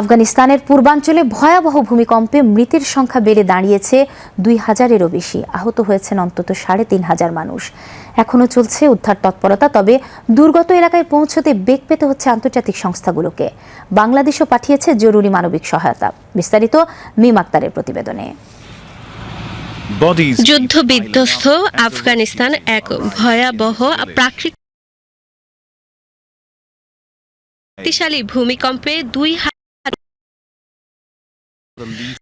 আফগানিস্তানের পূর্বাঞ্চলে ভয়াবহ ভূমিকম্পে মৃতের সংখ্যা বেড়ে দাঁড়িয়েছে দুই হাজারেরও বেশি। আহত হয়েছেন অন্তত সাড়ে তিন হাজার মানুষ। এখনও চলছে উদ্ধার তৎপরতা তবে দুর্গত এলাকায় পৌঁছতে বেগ পেতে হচ্ছে আন্তর্জাতিক সংস্থাগুলোকে। বাংলাদেশও পাঠিয়েছে জরুরি মানবিক সহায়তা। বিস্তারিত মিম আক্তারের প্রতিবেদনে। যুদ্ধ বিধ্বস্ত আফগানিস্তান এক ভয়াবহ প্রাকৃতিক শক্তিশালী ভূমিকম্পে দুই the least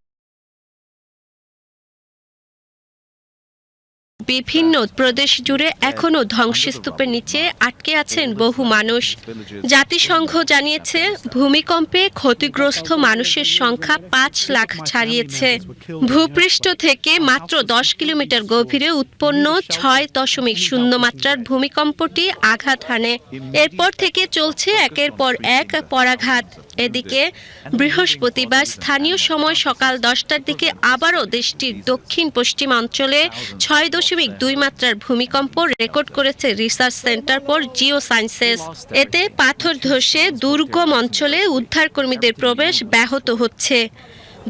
বিভিন্ন প্রদেশ জুড়ে এখনও ধ্বংসস্তূপের নিচে আটকে আছেন বহু মানুষ। জাতিসংঘ জানিয়েছে, ভূমিকম্পে ক্ষতিগ্রস্ত মানুষের সংখ্যা পাঁচ লাখ ছাড়িয়েছে। ভূপৃষ্ঠ থেকে মাত্র দশ কিলোমিটার গভীরে উৎপন্ন ছয় দশমিক শূন্য মাত্রার ভূমিকম্পটি আঘাত হানে। এরপর থেকে চলছে একের পর এক পরাঘাত। এদিকে বৃহস্পতিবার স্থানীয় সময় সকাল দশটার দিকে আবারও দেশটির দক্ষিণ পশ্চিমাঞ্চলে ছয় দশমিক দুই মাত্রার ভূমিকম্প রেকর্ড করেছে research centre for geosciences এতে পাথর ধসে দুর্গম অঞ্চলে উদ্ধারকর্মীদের প্রবেশ ব্যাহত হচ্ছে।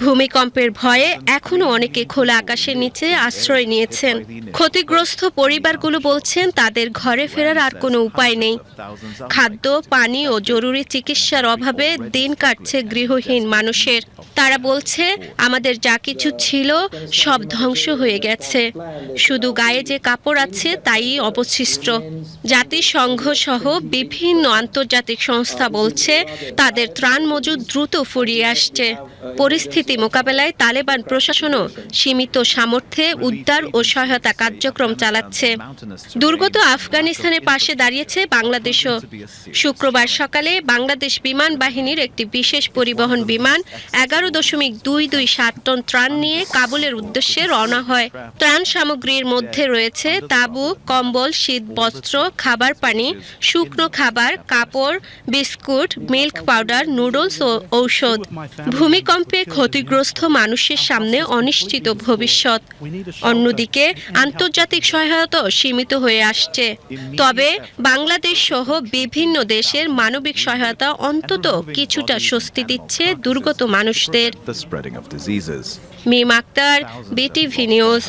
ভূমিকম্পের ভয়ে এখনও অনেকে খোলা আকাশের নিচে আশ্রয় নিয়েছেন। ক্ষতিগ্রস্ত পরিবারগুলো বলছেন তাদের ঘরে ফেরার আর কোনো উপায় নেই। খাদ্য, পানি ও জরুরি চিকিৎসার অভাবে দিন কাটছে গৃহহীন মানুষের। তারা বলছে, আমাদের যা কিছু ছিল সব ধ্বংস হয়ে গেছে। শুধু গায়ে যে কাপড় আছে তাই অবশিষ্ট। জাতিসংঘ সহ বিভিন্ন আন্তর্জাতিক সংস্থা বলছে, তাদের ত্রাণ মজুদ দ্রুত ফুরিয়ে আসছে। পরিস্থিতি মোকাবেলায় তালেবান প্রশাসনও সীমিত সামর্থ্যে উদ্ধার ও সহায়তা কার্যক্রম চালাচ্ছে। দুর্গত আফগানিস্তানের পাশে দাঁড়িয়েছে বাংলাদেশও শুক্রবার সকালে বাংলাদেশ বিমান বাহিনীর একটি বিশেষ পরিবহন বিমান এগারো দশমিক দুই দুই সাত টন ত্রাণ নিয়ে কাবুলের উদ্দেশ্যে রওনা হয়। ত্রাণ সামগ্রীর মধ্যে রয়েছে তাঁবু, কম্বল শীত বস্ত্র খাবার পানি, শুকনো খাবার, কাপড়, বিস্কুট, মিল্ক পাউডার, নুডলস ও ঔষধ। ভূমিকম্পে ক্ষতিগ্রস্ত মানুষের সামনে অনিশ্চিত ভবিষ্যৎ। অন্যদিকে আন্তর্জাতিক সহায়তাও সীমিত হয়ে আসছে। তবে বাংলাদেশ সহ বিভিন্ন দেশের মানবিক সহায়তা অন্তত কিছুটা স্বস্তি দিচ্ছে দুর্গত মানুষদের। Mim Akter BTV news.